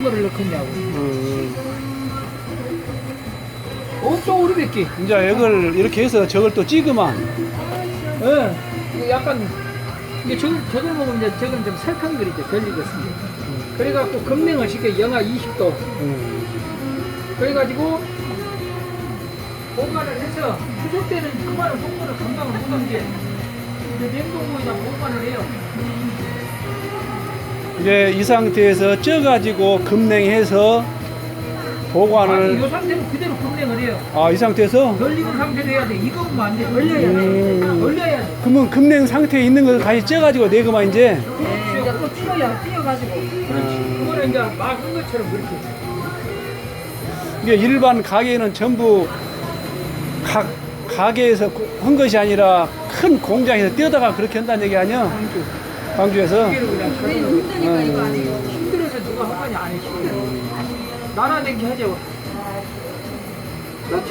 거를 넣겠냐고. 음, 없어 우리밖에. 이제 이걸 이렇게 해서 저걸 또 찍으면 예. 이게 약간 이게 저 저걸 먹으면 이제 저건 좀 설탕거리죠. 덜 익었습니다. 그래갖고 급냉을 시켜 영하 20도. 음, 그래가지고 보관을 해서 추석 때는 그만한 속도를 감당을 못한 게 이제 냉동고에다 보관을 해요. 이제 이 상태에서 쪄가지고 급냉해서 보관을 이 상태는 그대로 급냉을 해요. 아 이 상태에서 덜 익은 상태로 해야 돼. 익으면 안 돼. 얼려야 돼. 음. 얼려야 돼. 그러면 급냉 상태에 있는 걸 다시 쪄가지고 내그만 이제 네, 이제 또 띄어야 띄어가지고 그렇지. 그거는 이제 막한 것처럼 그렇게. 이게 일반 가게는 전부 각 가게에서 한 것이 아니라 큰 공장에서 떼다가 그렇게 한다는 얘기 아니야? 광주. 광주에서 네, 저절로. 힘드니까 이거 아니에요 힘들어서 누가 한 거냐 안 해. 힘들어. 나라 된 게 하죠.